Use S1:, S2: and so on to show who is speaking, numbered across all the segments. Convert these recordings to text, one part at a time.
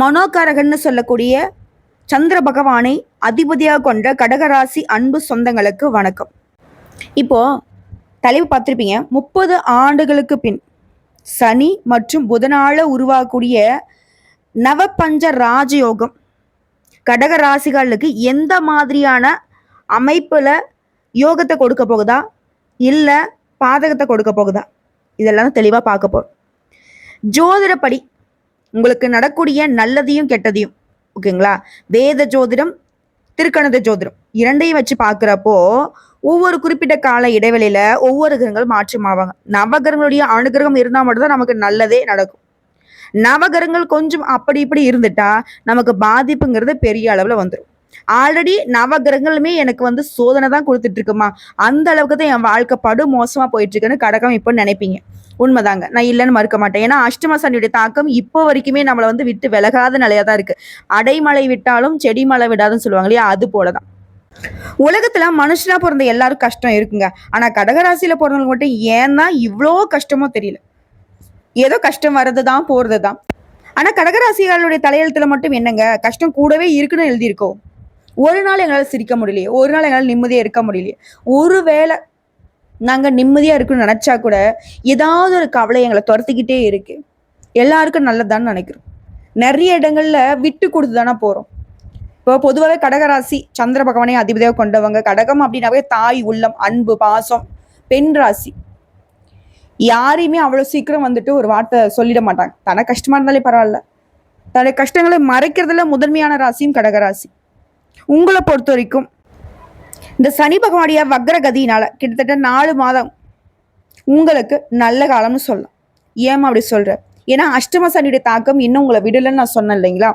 S1: மனோகாரகன்னு சொல்லக்கூடிய சந்திர பகவானை அதிபதியாக கொண்ட கடகராசி அன்பு சொந்தங்களுக்கு வணக்கம் இப்போ தலைவு பார்த்துருப்பீங்க முப்பது ஆண்டுகளுக்கு பின் சனி மற்றும் புதனால உருவாகக்கூடிய நவபஞ்ச ராஜயோகம் கடகராசிகளுக்கு எந்த மாதிரியான அமைப்பில் யோகத்தை கொடுக்க போகுதா இல்லை பாதகத்தை கொடுக்க போகுதா இதெல்லாம் தெளிவாக பார்க்க போகிறோம் ஜோதிடப்படி உங்களுக்கு நடக்கூடிய நல்லதையும் கெட்டதையும் ஓகேங்களா வேத ஜோதிடம் திருக்கணித ஜோதிடம் இரண்டையும் வச்சு பார்க்குறப்போ ஒவ்வொரு குறிப்பிட்ட கால இடைவெளியில ஒவ்வொரு கிரகங்கள் மாற்றம் ஆவாங்க நவகிரகங்களுடைய அனுகிரகம் இருந்தால் மட்டும்தான் நமக்கு நல்லதே நடக்கும் நவகிரகங்கள் கொஞ்சம் அப்படி இப்படி இருந்துட்டா நமக்கு பாதிப்புங்கிறது பெரிய அளவில் வந்துடும் ஆல்ரெடி நவகிரகங்களுமே எனக்கு வந்து சோதனை தான் கொடுத்துட்டு இருக்குமா அந்த அளவுக்கு தான் என் வாழ்க்கை படு மோசமாக போயிட்டு இருக்குன்னு கடக்கம் இப்போ நினைப்பீங்க உண்மைதாங்க நான் இல்லைன்னு மறுக்க மாட்டேன் ஏன்னா அஷ்டமசனியுடைய தாக்கம் இப்போ வரைக்குமே நம்மளை வந்து விட்டு விலகாத நிலையாக தான் இருக்குது அடைமலை விட்டாலும் செடி மழை விடாதுன்னு சொல்லுவாங்க இல்லையா அது போலதான் தான் உலகத்துல மனுஷனா பிறந்த எல்லாரும் கஷ்டம் இருக்குங்க ஆனா கடகராசியில பிறந்தவங்க மட்டும் ஏன் தான் இவ்வளோ கஷ்டமோ தெரியல ஏதோ கஷ்டம் வர்றது தான் தான் ஆனா கடகராசிகளுடைய தலையெழுத்துல மட்டும் என்னங்க கஷ்டம் கூடவே இருக்குன்னு எழுதியிருக்கோம் ஒரு நாள் எங்களால் சிரிக்க முடியலையே ஒரு நாள் எங்களால் நிம்மதியாக இருக்க முடியலையே ஒரு வேளை நாங்கள் நிம்மதியாக இருக்குன்னு நினச்சா கூட ஏதாவது ஒரு கவலை எங்களை துரத்துக்கிட்டே இருக்கு எல்லாருக்கும் நல்லதான்னு நினைக்கிறோம் நிறைய இடங்கள்ல விட்டு கொடுத்து தானே போகிறோம் இப்போ பொதுவாகவே கடகராசி சந்திர பகவானை அதிபதியாக கொண்டவங்க கடகம் அப்படின்னாவே தாய் உள்ளம் அன்பு பாசம் பெண் ராசி யாரையுமே அவ்வளோ சீக்கிரம் வந்துட்டு ஒரு வார்த்தை சொல்லிட மாட்டாங்க தனக்கு கஷ்டமா இருந்தாலே பரவாயில்ல தன்னுடைய கஷ்டங்களை மறைக்கிறதுல முதன்மையான ராசியும் கடகராசி உங்களை பொறுத்த வரைக்கும் இந்த சனி பகவானுடைய வக்ரகதியினால கிட்டத்தட்ட நாலு மாதம் உங்களுக்கு நல்ல காலம்னு சொல்லலாம் ஏமா அப்படி சொல்ற ஏன்னா அஷ்டம சனியுடைய தாக்கம் இன்னும் உங்களை விடலைன்னு நான் சொன்னேன் இல்லைங்களா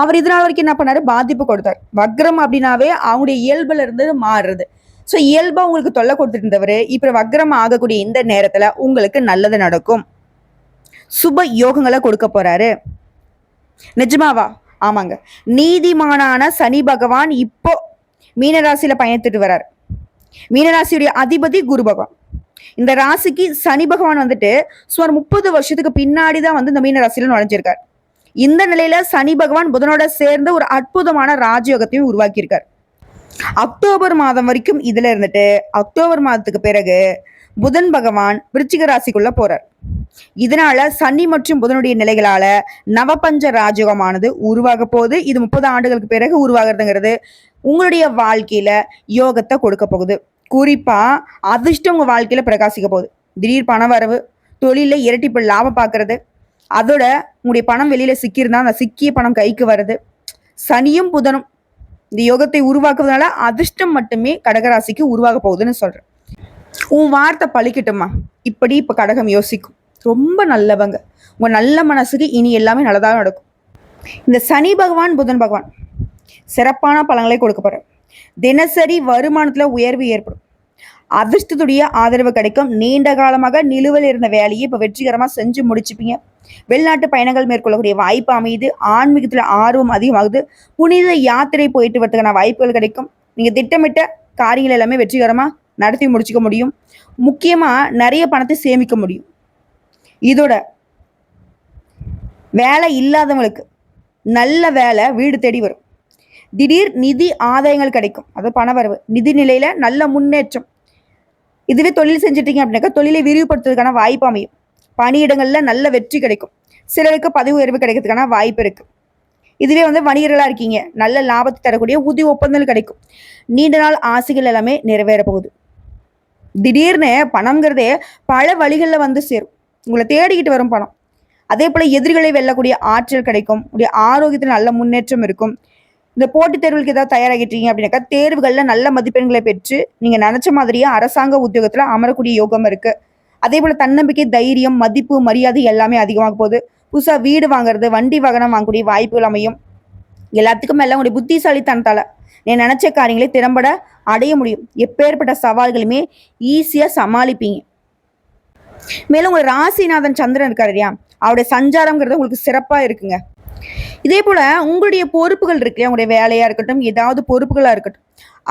S1: அவர் இதனால் வரைக்கும் என்ன பண்ணாரு பாதிப்பு கொடுத்தார் வக்ரம் அப்படின்னாவே அவங்களுடைய இயல்புல இருந்து மாறுறது ஸோ இயல்பாக உங்களுக்கு தொல்லை கொடுத்துட்டு இருந்தவர் இப்போ வக்ரம் ஆகக்கூடிய இந்த நேரத்தில் உங்களுக்கு நல்லது நடக்கும் சுப யோகங்களை கொடுக்க போறாரு நிஜமாவா ஆமாங்க நீதிமானான சனி பகவான் இப்போ மீனராசியில பயணித்துட்டு வர்றார் மீனராசியுடைய அதிபதி குரு பகவான் இந்த ராசிக்கு சனி பகவான் வந்துட்டு சுமார் முப்பது வருஷத்துக்கு பின்னாடி தான் வந்து இந்த மீனராசியில நுழைஞ்சிருக்கார் இந்த நிலையில சனி பகவான் புதனோட சேர்ந்து ஒரு அற்புதமான ராஜயோகத்தையும் உருவாக்கியிருக்கார் அக்டோபர் மாதம் வரைக்கும் இதுல இருந்துட்டு அக்டோபர் மாதத்துக்கு பிறகு புதன் பகவான் விருச்சிக ராசிக்குள்ள போறார் இதனால சனி மற்றும் புதனுடைய நிலைகளால நவபஞ்ச ராஜயோகமானது உருவாக போகுது இது முப்பது ஆண்டுகளுக்கு பிறகு உருவாகிறதுங்கிறது உங்களுடைய வாழ்க்கையில யோகத்தை கொடுக்க போகுது குறிப்பா அதிர்ஷ்டம் உங்க வாழ்க்கையில பிரகாசிக்க போகுது திடீர் பண வரவு தொழில இரட்டிப்பு லாபம் பார்க்கறது அதோட உங்களுடைய பணம் வெளியில சிக்கியிருந்தா அந்த சிக்கிய பணம் கைக்கு வருது சனியும் புதனும் இந்த யோகத்தை உருவாக்குவதனால அதிர்ஷ்டம் மட்டுமே கடகராசிக்கு உருவாக போகுதுன்னு சொல்றேன் உன் வார்த்தை பழிக்கட்டுமா இப்படி இப்போ கடகம் யோசிக்கும் ரொம்ப நல்லவங்க உங்கள் நல்ல மனசுக்கு இனி எல்லாமே நல்லதாக நடக்கும் இந்த சனி பகவான் புதன் பகவான் சிறப்பான பலன்களை கொடுக்க போகிறேன் தினசரி வருமானத்தில் உயர்வு ஏற்படும் அதிர்ஷ்டத்துடைய ஆதரவு கிடைக்கும் நீண்ட காலமாக நிலுவில் இருந்த வேலையை இப்போ வெற்றிகரமாக செஞ்சு முடிச்சுப்பீங்க வெளிநாட்டு பயணங்கள் மேற்கொள்ளக்கூடிய வாய்ப்பு அமையுது ஆன்மீகத்தில் ஆர்வம் அதிகமாகுது புனித யாத்திரை போயிட்டு வரதுக்கான வாய்ப்புகள் கிடைக்கும் நீங்கள் திட்டமிட்ட காரியங்கள் எல்லாமே வெற்றிகரமாக நடத்தி முடிச்சுக்க முடியும் முக்கியமாக நிறைய பணத்தை சேமிக்க முடியும் இதோட வேலை இல்லாதவங்களுக்கு நல்ல வேலை வீடு தேடி வரும் திடீர் நிதி ஆதாயங்கள் கிடைக்கும் அது பணவரவு நிதி நிலையில நல்ல முன்னேற்றம் இதுவே தொழில் செஞ்சுட்டீங்க அப்படின்னாக்கா தொழிலை விரிவுபடுத்துறதுக்கான வாய்ப்பு அமையும் பணியிடங்களில் நல்ல வெற்றி கிடைக்கும் சிலருக்கு பதவி உயர்வு கிடைக்கிறதுக்கான வாய்ப்பு இருக்கு இதுவே வந்து வணிகர்களாக இருக்கீங்க நல்ல லாபத்தை தரக்கூடிய உதவி ஒப்பந்தங்கள் கிடைக்கும் நீண்ட நாள் ஆசைகள் எல்லாமே நிறைவேற போகுது திடீர்னு பணங்கிறதே பல வழிகளில் வந்து சேரும் உங்களை தேடிக்கிட்டு வரும் பணம் அதே போல் எதிரிகளை வெல்லக்கூடிய ஆற்றல் கிடைக்கும் உடைய ஆரோக்கியத்தில் நல்ல முன்னேற்றம் இருக்கும் இந்த போட்டித் தேர்வுகளுக்கு ஏதாவது தயாராகிட்டீங்க அப்படின்னாக்கா தேர்வுகளில் நல்ல மதிப்பெண்களை பெற்று நீங்கள் நினச்ச மாதிரியே அரசாங்க உத்தியோகத்தில் அமரக்கூடிய யோகம் இருக்குது அதே போல் தன்னம்பிக்கை தைரியம் மதிப்பு மரியாதை எல்லாமே அதிகமாக போகுது புதுசாக வீடு வாங்குறது வண்டி வாகனம் வாங்கக்கூடிய வாய்ப்புகள் அமையும் எல்லாத்துக்கும் மேலே உங்களுடைய புத்திசாலித்தனத்தால் நீ நினச்ச காரியங்களை திறம்பட அடைய முடியும் எப்பேற்பட்ட சவால்களுமே ஈஸியாக சமாளிப்பீங்க மேலும் உங்கள் ராசிநாதன் சந்திரன் இருக்கார் இல்லையா அவருடைய சஞ்சாரம்ங்கிறது உங்களுக்கு சிறப்பாக இருக்குங்க இதே போல் உங்களுடைய பொறுப்புகள் இருக்கு உங்களுடைய வேலையாக இருக்கட்டும் ஏதாவது பொறுப்புகளாக இருக்கட்டும்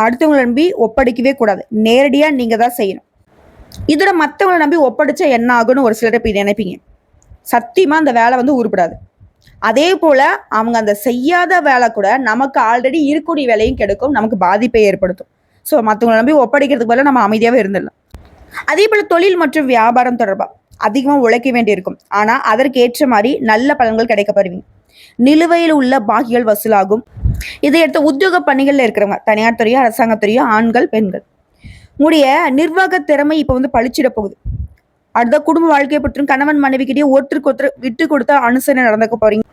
S1: அடுத்தவங்களை நம்பி ஒப்படைக்கவே கூடாது நேரடியாக நீங்கள் தான் செய்யணும் இதோட மற்றவங்களை நம்பி ஒப்படைச்சா என்ன ஆகும்னு ஒரு சிலர் இப்போ நினைப்பீங்க சத்தியமாக அந்த வேலை வந்து உருப்படாது அதே போல அவங்க அந்த செய்யாத வேலை கூட நமக்கு ஆல்ரெடி இருக்கக்கூடிய வேலையும் கிடைக்கும் நமக்கு பாதிப்பை ஏற்படுத்தும் ஸோ மற்றவங்களை நம்பி ஒப்படைக்கிறதுக்கு பதிலாக நம்ம அமைதியாகவே இருந்துடலாம் அதே போல் தொழில் மற்றும் வியாபாரம் தொடர்பாக அதிகமாக உழைக்க வேண்டியிருக்கும் ஆனால் ஏற்ற மாதிரி நல்ல பலன்கள் கிடைக்கப்படுவீங்க நிலுவையில் உள்ள பாக்கிகள் வசூலாகும் இதை எடுத்த உத்தியோக பணிகளில் இருக்கிறவங்க தனியார் துறையோ அரசாங்கத்துறையோ ஆண்கள் பெண்கள் உங்களுடைய நிர்வாக திறமை இப்போ வந்து பழிச்சிட போகுது அடுத்த குடும்ப வாழ்க்கையை பற்றியும் கணவன் மனைவிக்கிட்டே ஒற்றுக்கு ஒற்று விட்டு கொடுத்த அனுசரணை நடந்துக்க போறீங்க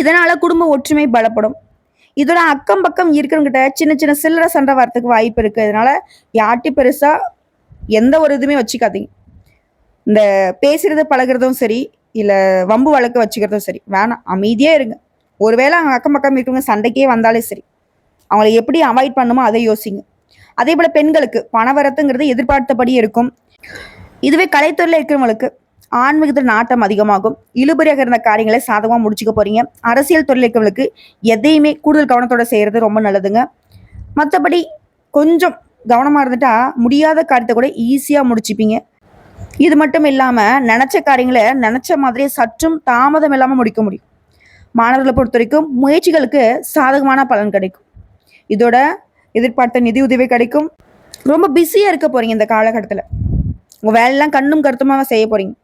S1: இதனால குடும்ப ஒற்றுமை பலப்படும் இதோட அக்கம் பக்கம் இருக்கிறவங்கிட்ட சின்ன சின்ன சில்லற சண்டை வரத்துக்கு வாய்ப்பு இருக்கு அதனால யாட்டி பெருசா எந்த ஒரு இதுவுமே வச்சுக்காதீங்க இந்த பேசுறது பழகிறதும் சரி இல்லை வம்பு வழக்க வச்சுக்கிறதும் சரி வேணாம் அமைதியாக இருங்க ஒருவேளை அவங்க அக்கம் பக்கம் இருக்கிறவங்க சண்டைக்கே வந்தாலே சரி அவங்கள எப்படி அவாய்ட் பண்ணுமோ அதை யோசிங்க அதே போல் பெண்களுக்கு பணவரத்துங்கிறது எதிர்பார்த்தபடி இருக்கும் இதுவே கலைத்துறையில் இருக்கிறவங்களுக்கு ஆன்மீகத்தில் நாட்டம் அதிகமாகும் இழுபறியாக இருந்த காரியங்களை சாதகமாக முடிச்சுக்க போகிறீங்க அரசியல் துறையில் இருக்கிறவங்களுக்கு எதையுமே கூடுதல் கவனத்தோடு செய்கிறது ரொம்ப நல்லதுங்க மற்றபடி கொஞ்சம் கவனமாக இருந்துட்டா முடியாத காரியத்தை கூட ஈஸியாக முடிச்சுப்பீங்க இது மட்டும் இல்லாமல் நினச்ச காரியங்களை நினச்ச மாதிரியே சற்றும் தாமதம் இல்லாமல் முடிக்க முடியும் மாணவர்களை பொறுத்த வரைக்கும் முயற்சிகளுக்கு சாதகமான பலன் கிடைக்கும் இதோட எதிர்பார்த்த நிதி உதவி கிடைக்கும் ரொம்ப பிஸியாக இருக்க போகிறீங்க இந்த காலகட்டத்தில் உங்கள் வேலையெல்லாம் கண்ணும் கருத்துமாக செய்ய போகிறீங்க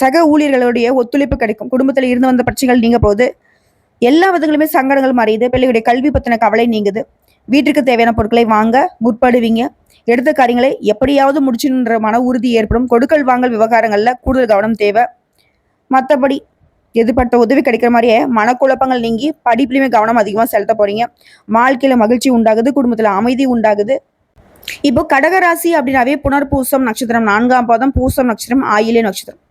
S1: சக ஊழியர்களுடைய ஒத்துழைப்பு கிடைக்கும் குடும்பத்தில் இருந்து வந்த பிரச்சனைகள் நீங்க போகுது எல்லா விதங்களுமே சங்கடங்கள் மறையுது பிள்ளைகளுடைய கல்வி பற்றின கவலை நீங்குது வீட்டுக்கு தேவையான பொருட்களை வாங்க முற்படுவீங்க எடுத்த காரியங்களை எப்படியாவது முடிச்சுன்ற மன உறுதி ஏற்படும் கொடுக்கல் வாங்கல் விவகாரங்களில் கூடுதல் கவனம் தேவை மற்றபடி எதிர்பார்த்த உதவி கிடைக்கிற மாதிரியே மனக்குழப்பங்கள் நீங்கி படிப்புலையுமே கவனம் அதிகமாக செலுத்த போகிறீங்க வாழ்க்கையில் மகிழ்ச்சி உண்டாகுது குடும்பத்தில் அமைதி உண்டாகுது இப்போ கடகராசி அப்படின்னாவே புனர் பூசம் நட்சத்திரம் நான்காம் பாதம் பூசம் நட்சத்திரம் ஆயிலே நட்சத்திரம்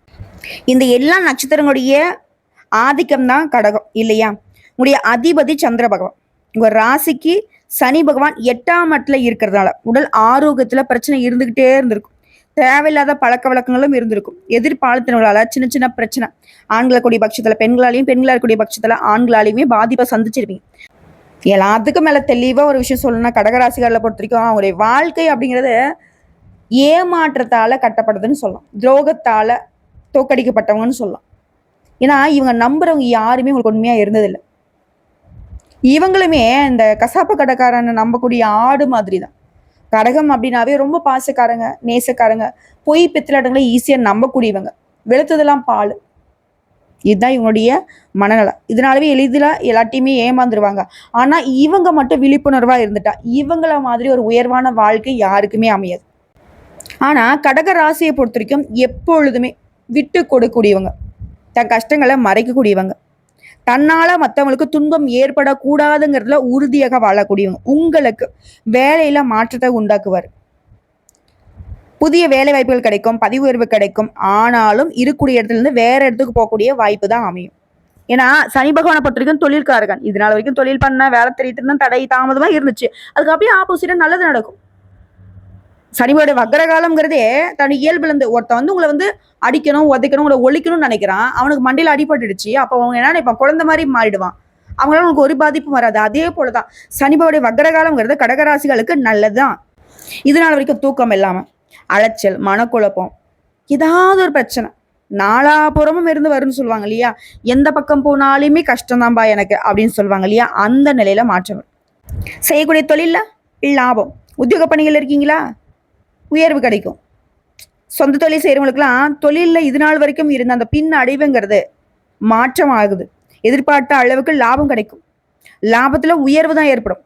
S1: இந்த எல்லா நட்சத்திரங்களுடைய ஆதிக்கம் தான் கடகம் இல்லையா உங்களுடைய அதிபதி சந்திர பகவான் உங்க ராசிக்கு சனி பகவான் எட்டாம் மட்டில் இருக்கிறதுனால உடல் ஆரோக்கியத்துல பிரச்சனை இருந்துகிட்டே இருந்திருக்கும் தேவையில்லாத பழக்க வழக்கங்களும் இருந்திருக்கும் எதிர்பாலத்தினர்களால சின்ன சின்ன பிரச்சனை ஆண்களை கூடிய பட்சத்துல பெண்களாலையும் பெண்களால் கூடிய பட்சத்துல ஆண்களாலையுமே பாதிப்பை சந்திச்சிருப்பீங்க எல்லாத்துக்கும் மேலே தெளிவாக ஒரு விஷயம் சொல்லணும்னா கடகராசிகாரில் பொறுத்த வரைக்கும் அவங்களுடைய வாழ்க்கை அப்படிங்கிறது ஏமாற்றத்தால் கட்டப்படுதுன்னு சொல்லலாம் துரோகத்தால் தோக்கடிக்கப்பட்டவங்கன்னு சொல்லலாம் ஏன்னா இவங்க நம்புறவங்க யாருமே உங்களுக்கு உண்மையாக இருந்ததில்லை இவங்களுமே இந்த கசாப்பு கடைக்காரனை நம்பக்கூடிய ஆடு மாதிரி தான் கடகம் அப்படின்னாவே ரொம்ப பாசக்காரங்க நேசக்காரங்க பொய் பித்தலாட்டங்களை ஈஸியாக நம்பக்கூடியவங்க வெளுத்ததெல்லாம் பால் இதுதான் இவனுடைய மனநலம் இதனாலவே எளிதில் எல்லாத்தையுமே ஏமாந்துருவாங்க ஆனால் இவங்க மட்டும் விழிப்புணர்வாக இருந்துட்டா இவங்கள மாதிரி ஒரு உயர்வான வாழ்க்கை யாருக்குமே அமையாது ஆனால் கடக ராசியை பொறுத்த வரைக்கும் எப்பொழுதுமே விட்டு கொடுக்கூடியவங்க தன் கஷ்டங்களை மறைக்கக்கூடியவங்க தன்னால் மற்றவங்களுக்கு துன்பம் ஏற்படக்கூடாதுங்கிறதுல உறுதியாக வாழக்கூடியவங்க உங்களுக்கு வேலையில் மாற்றத்தை உண்டாக்குவார் புதிய வேலை வாய்ப்புகள் கிடைக்கும் பதிவு உயர்வு கிடைக்கும் ஆனாலும் இருக்கக்கூடிய இருந்து வேற இடத்துக்கு போகக்கூடிய வாய்ப்பு தான் அமையும் ஏன்னா சனி பகவானை பொறுத்த வரைக்கும் தொழில்காரகன் இதனால வரைக்கும் தொழில் பண்ண வேலை தெரிவித்துன்னு தடை தாமதமாக இருந்துச்சு அதுக்கு அப்படியே ஆப்போசிட்டாக நல்லது நடக்கும் சனிபோட வக்கரகாலம்ங்கிறதே தன் இயல்புலேருந்து ஒருத்தன் வந்து உங்களை வந்து அடிக்கணும் உதைக்கணும் உங்களை ஒழிக்கணும்னு நினைக்கிறான் அவனுக்கு மண்டியில் அடிபட்டுடுச்சு அப்போ அவங்க என்ன நினைப்பான் குழந்தை மாதிரி மாறிடுவான் அவங்களால உங்களுக்கு ஒரு பாதிப்பும் வராது அதே போல தான் சனிபாவுடைய வக்கரகாலம்ங்கிறது கடகராசிகளுக்கு நல்லதுதான் இதனால வரைக்கும் தூக்கம் இல்லாமல் அலைச்சல் மனக்குழப்பம் ஏதாவது ஒரு பிரச்சனை நாலாபுறமும் இருந்து வரும்னு சொல்லுவாங்க இல்லையா எந்த பக்கம் போனாலுமே கஷ்டம்தான்பா எனக்கு அப்படின்னு சொல்லுவாங்க இல்லையா அந்த நிலையில மாற்றம் செய்யக்கூடிய தொழில லாபம் உத்தியோக பணிகள் இருக்கீங்களா உயர்வு கிடைக்கும் சொந்த தொழில் செய்கிறவங்களுக்குலாம் தொழிலில் இது நாள் வரைக்கும் இருந்த அந்த பின் அடைவுங்கிறது மாற்றம் ஆகுது எதிர்பார்த்த அளவுக்கு லாபம் கிடைக்கும் லாபத்தில் உயர்வு தான் ஏற்படும்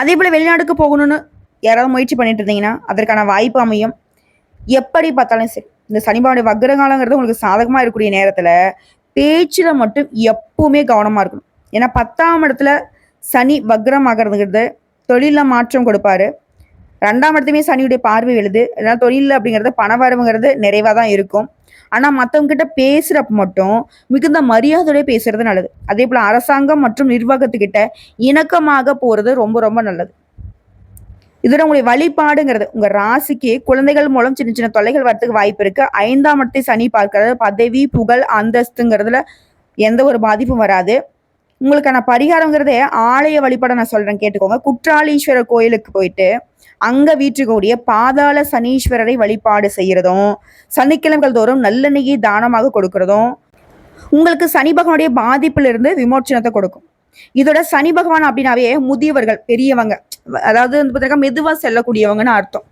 S1: அதே போல் வெளிநாடுக்கு போகணும்னு யாராவது முயற்சி பண்ணிட்டு இருந்தீங்கன்னா அதற்கான வாய்ப்பு அமையும் எப்படி பார்த்தாலும் சரி இந்த சனிபாவுடைய வக்ரகாலங்கிறது உங்களுக்கு சாதகமாக இருக்கக்கூடிய நேரத்தில் பேச்சில் மட்டும் எப்பவுமே கவனமாக இருக்கணும் ஏன்னா பத்தாம் இடத்துல சனி வக்ரம் ஆகிறதுங்கிறது தொழிலில் மாற்றம் கொடுப்பாரு ரெண்டாம் இடத்துமே சனியுடைய பார்வை எழுது ஏன்னா தொழில் அப்படிங்கிறது வரவுங்கிறது நிறைவாக தான் இருக்கும் ஆனால் மற்றவங்ககிட்ட பேசுகிறப்ப மட்டும் மிகுந்த மரியாதையோடய பேசுகிறது நல்லது அதே போல் அரசாங்கம் மற்றும் நிர்வாகத்துக்கிட்ட இணக்கமாக போகிறது ரொம்ப ரொம்ப நல்லது இதோட உங்களுடைய வழிபாடுங்கிறது உங்க ராசிக்கு குழந்தைகள் மூலம் சின்ன சின்ன தொல்லைகள் வரதுக்கு வாய்ப்பு இருக்கு ஐந்தாம் இடத்தை சனி பார்க்கறது பதவி புகழ் அந்தஸ்துங்கிறதுல எந்த ஒரு பாதிப்பும் வராது உங்களுக்கான பரிகாரங்கிறதே ஆலய வழிபாட நான் சொல்றேன் கேட்டுக்கோங்க குற்றாலீஸ்வரர் கோயிலுக்கு போயிட்டு அங்க வீட்டுக்கூடிய பாதாள சனீஸ்வரரை வழிபாடு செய்யறதும் சனிக்கிழமைகள் தோறும் நல்லெண்ணெயை தானமாக கொடுக்கறதும் உங்களுக்கு சனி பகவானுடைய பாதிப்பிலிருந்து விமோச்சனத்தை கொடுக்கும் இதோட சனி பகவான் அப்படின்னாவே முதியவர்கள் பெரியவங்க அதாவது வந்து பார்த்தீங்கன்னா மெதுவாக செல்லக்கூடியவங்கன்னு அர்த்தம்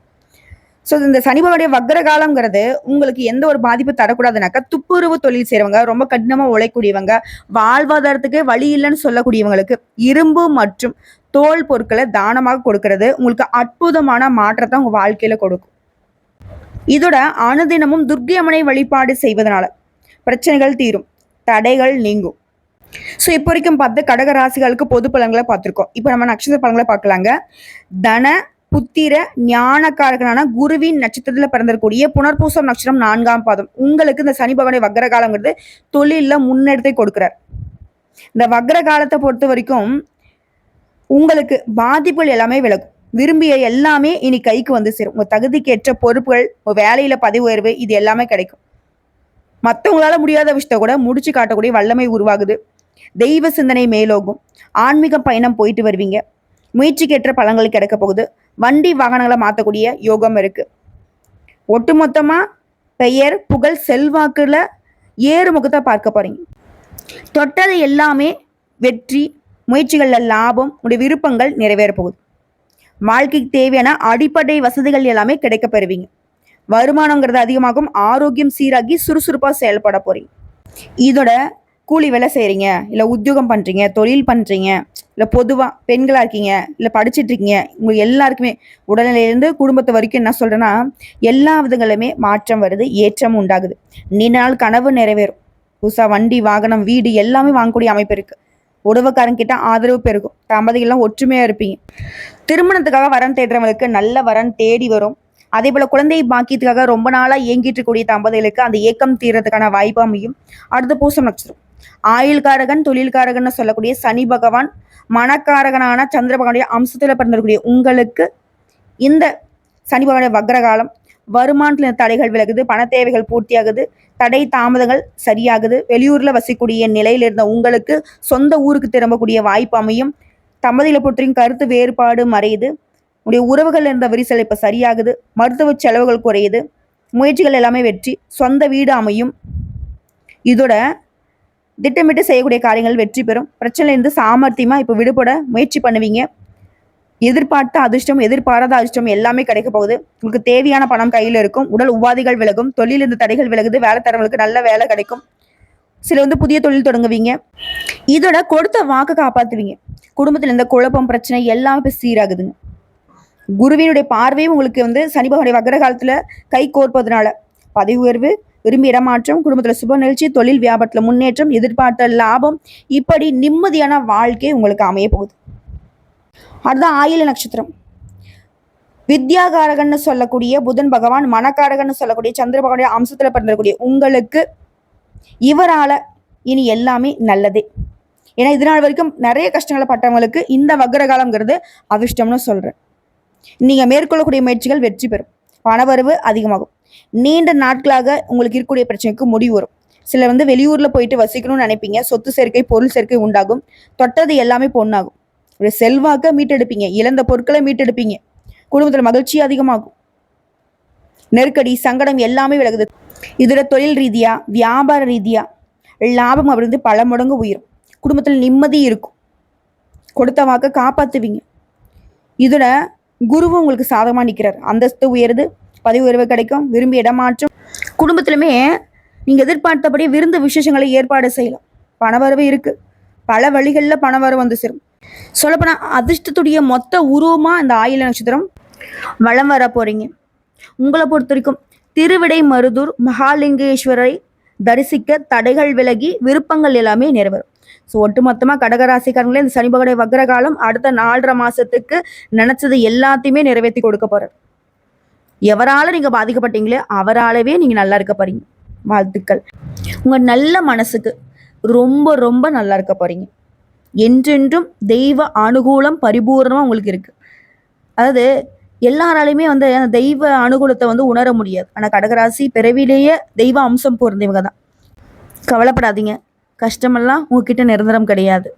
S1: ஸோ இந்த சனிபகவானுடைய வக்கர காலங்கிறது உங்களுக்கு எந்த ஒரு பாதிப்பு தரக்கூடாதுனாக்கா துப்புரவு தொழில் செய்கிறவங்க ரொம்ப கடினமாக உழைக்கூடியவங்க வாழ்வாதாரத்துக்கு வழி இல்லைன்னு சொல்லக்கூடியவங்களுக்கு இரும்பு மற்றும் தோல் பொருட்களை தானமாக கொடுக்கறது உங்களுக்கு அற்புதமான மாற்றத்தை உங்கள் வாழ்க்கையில் கொடுக்கும் இதோட அனுதினமும் துர்க்கி வழிபாடு செய்வதனால பிரச்சனைகள் தீரும் தடைகள் நீங்கும் ஸோ இப்போ வரைக்கும் பார்த்து கடக ராசிகளுக்கு பொது பலன்களை பார்த்துருக்கோம் இப்போ நம்ம நட்சத்திர பலன்களை பார்க்கலாங்க தன புத்திர ஞானக்காரகனான குருவின் நட்சத்திரத்தில் பிறந்திருக்கூடிய புனர்பூசம் நட்சத்திரம் நான்காம் பாதம் உங்களுக்கு இந்த சனி பகவானை காலங்கிறது தொழிலில் முன்னெடுத்தை கொடுக்குறார் இந்த வக்ர காலத்தை பொறுத்த வரைக்கும் உங்களுக்கு பாதிப்புகள் எல்லாமே விலகும் விரும்பிய எல்லாமே இனி கைக்கு வந்து சேரும் உங்கள் தகுதிக்கேற்ற பொறுப்புகள் உங்கள் வேலையில் பதவி உயர்வு இது எல்லாமே கிடைக்கும் மற்றவங்களால முடியாத விஷயத்த கூட முடிச்சு காட்டக்கூடிய வல்லமை உருவாகுது தெய்வ சிந்தனை மேலோகும் ஆன்மீக பயணம் போயிட்டு வருவீங்க முயற்சிக்கேற்ற பழங்கள் கிடைக்க போகுது வண்டி வாகனங்களை மாற்றக்கூடிய யோகம் இருக்குது ஒட்டுமொத்தமாக பெயர் புகழ் செல்வாக்கில் ஏறுமுகத்தை பார்க்க போகிறீங்க தொட்டது எல்லாமே வெற்றி முயற்சிகளில் லாபம் உடைய விருப்பங்கள் நிறைவேற போகுது வாழ்க்கைக்கு தேவையான அடிப்படை வசதிகள் எல்லாமே கிடைக்க பெறுவீங்க வருமானங்கிறது அதிகமாகும் ஆரோக்கியம் சீராகி சுறுசுறுப்பாக செயல்பட போகிறீங்க இதோட கூலி வேலை செய்கிறீங்க இல்லை உத்தியோகம் பண்ணுறீங்க தொழில் பண்ணுறீங்க இல்லை பொதுவாக பெண்களாக இருக்கீங்க இல்லை படிச்சுட்ருக்கீங்க உங்களுக்கு எல்லாருக்குமே உடல்நிலையிலேருந்து குடும்பத்தை வரைக்கும் என்ன சொல்கிறேன்னா எல்லா விதங்களுமே மாற்றம் வருது ஏற்றம் உண்டாகுது நீண்ட நாள் கனவு நிறைவேறும் புதுசாக வண்டி வாகனம் வீடு எல்லாமே வாங்கக்கூடிய அமைப்பு இருக்குது உறவுக்காரங்கிட்ட ஆதரவு பெருகும் தம்பதிகள்லாம் ஒற்றுமையாக இருப்பீங்க திருமணத்துக்காக வரன் தேடுறவங்களுக்கு நல்ல வரன் தேடி வரும் அதே போல் குழந்தை பாக்கியத்துக்காக ரொம்ப நாளாக இயங்கிட்டு இருக்கக்கூடிய தம்பதிகளுக்கு அந்த ஏக்கம் தீர்றதுக்கான வாய்ப்பு அமையும் அடுத்து பூசம் நட்சத்திரம் ஆயுள்காரகன் தொழில்காரகன்னு சொல்லக்கூடிய சனி பகவான் மனக்காரகனான சந்திர பகவானுடைய அம்சத்தில் பிறந்திருக்கூடிய உங்களுக்கு இந்த சனி பகவானுடைய வக்ரகாலம் வருமானத்தில் தடைகள் விலகுது பண தேவைகள் பூர்த்தியாகுது தடை தாமதங்கள் சரியாகுது வெளியூரில் வசிக்கூடிய நிலையில் இருந்த உங்களுக்கு சொந்த ஊருக்கு திரும்பக்கூடிய வாய்ப்பு அமையும் தம்பதியில பொறுத்தவரைக்கும் கருத்து வேறுபாடு மறையுது உடைய உறவுகள் இருந்த விரிசல் இப்போ சரியாகுது மருத்துவ செலவுகள் குறையுது முயற்சிகள் எல்லாமே வெற்றி சொந்த வீடு அமையும் இதோட திட்டமிட்டு செய்யக்கூடிய காரியங்கள் வெற்றி பெறும் பிரச்சனையிலிருந்து சாமர்த்தியமாக இப்போ விடுபட முயற்சி பண்ணுவீங்க எதிர்பார்த்த அதிர்ஷ்டம் எதிர்பாராத அதிர்ஷ்டம் எல்லாமே கிடைக்க போகுது உங்களுக்கு தேவையான பணம் கையில் இருக்கும் உடல் உபாதிகள் விலகும் தொழிலிருந்து தடைகள் விலகுது வேலை தரவங்களுக்கு நல்ல வேலை கிடைக்கும் சில வந்து புதிய தொழில் தொடங்குவீங்க இதோட கொடுத்த வாக்கு காப்பாற்றுவீங்க குடும்பத்தில் இந்த குழப்பம் பிரச்சனை எல்லாமே இப்போ சீராகுதுங்க குருவினுடைய பார்வையும் உங்களுக்கு வந்து சனி பகவானுடைய வக்கர காலத்தில் கை கோர்ப்பதுனால பதவி உயர்வு விரும்பி இடமாற்றம் குடும்பத்தில் சுப நிகழ்ச்சி தொழில் வியாபாரத்தில் முன்னேற்றம் எதிர்பார்த்த லாபம் இப்படி நிம்மதியான வாழ்க்கை உங்களுக்கு அமைய போகுது அதுதான் ஆயில நட்சத்திரம் வித்யாகாரகன்னு சொல்லக்கூடிய புதன் பகவான் மனக்காரகன்னு சொல்லக்கூடிய சந்திர பகவானுடைய அம்சத்தில் பிறந்தக்கூடிய உங்களுக்கு இவரால் இனி எல்லாமே நல்லதே ஏன்னா இதனால் வரைக்கும் நிறைய கஷ்டங்களை பட்டவங்களுக்கு இந்த வக்ரகாலம்ங்கிறது அதிர்ஷ்டம்னு சொல்கிறேன் நீங்கள் மேற்கொள்ளக்கூடிய முயற்சிகள் வெற்றி பெறும் பணவரவு அதிகமாகும் நீண்ட நாட்களாக உங்களுக்கு இருக்கக்கூடிய பிரச்சனைக்கு முடிவு வரும் சிலர் வந்து வெளியூர்ல போயிட்டு வசிக்கணும்னு நினைப்பீங்க சொத்து சேர்க்கை பொருள் சேர்க்கை உண்டாகும் தொட்டது எல்லாமே பொண்ணாகும் ஒரு செல்வாக்க மீட்டெடுப்பீங்க இழந்த பொருட்களை மீட்டெடுப்பீங்க குடும்பத்தில் மகிழ்ச்சி அதிகமாகும் நெருக்கடி சங்கடம் எல்லாமே விலகுது இதில் தொழில் ரீதியா வியாபார ரீதியா லாபம் அப்படி பல மடங்கு உயரும் குடும்பத்தில் நிம்மதி இருக்கும் கொடுத்த வாக்க காப்பாற்றுவீங்க இதில் குருவும் உங்களுக்கு சாதகமாக நிற்கிறார் அந்தஸ்து உயருது பதிவு உறவு கிடைக்கும் விரும்பி இடமாற்றம் குடும்பத்திலுமே நீங்கள் எதிர்பார்த்தபடி விருந்து விசேஷங்களை ஏற்பாடு செய்யலாம் பணவரவு இருக்குது பல வழிகளில் பணவரவு வந்து சேரும் சொல்லப்போனால் அதிர்ஷ்டத்துடைய மொத்த உருவமாக இந்த ஆயில நட்சத்திரம் வளம் வர போகிறீங்க உங்களை பொறுத்த வரைக்கும் திருவிடை மருதூர் மகாலிங்கேஸ்வரரை தரிசிக்க தடைகள் விலகி விருப்பங்கள் எல்லாமே நிறைவேறும் ஸோ ஒட்டுமொத்தமாக கடகராசிக்காரங்களே இந்த சனிபகடை வக்ரகாலம் அடுத்த நாலரை மாதத்துக்கு நினச்சது எல்லாத்தையுமே நிறைவேற்றி கொடுக்க போகிறார் எவரால் நீங்கள் பாதிக்கப்பட்டீங்களோ அவராலவே நீங்கள் நல்லா இருக்க போகிறீங்க வாழ்த்துக்கள் உங்கள் நல்ல மனசுக்கு ரொம்ப ரொம்ப நல்லா இருக்க போகிறீங்க என்றென்றும் தெய்வ அனுகூலம் பரிபூர்ணமா உங்களுக்கு இருக்குது அதாவது எல்லாராலையுமே வந்து அந்த தெய்வ அனுகூலத்தை வந்து உணர முடியாது ஆனால் கடகராசி பிறவிலேயே தெய்வ அம்சம் பொருந்தவங்க தான் கவலைப்படாதீங்க கஷ்டமெல்லாம் உங்ககிட்ட நிரந்தரம் கிடையாது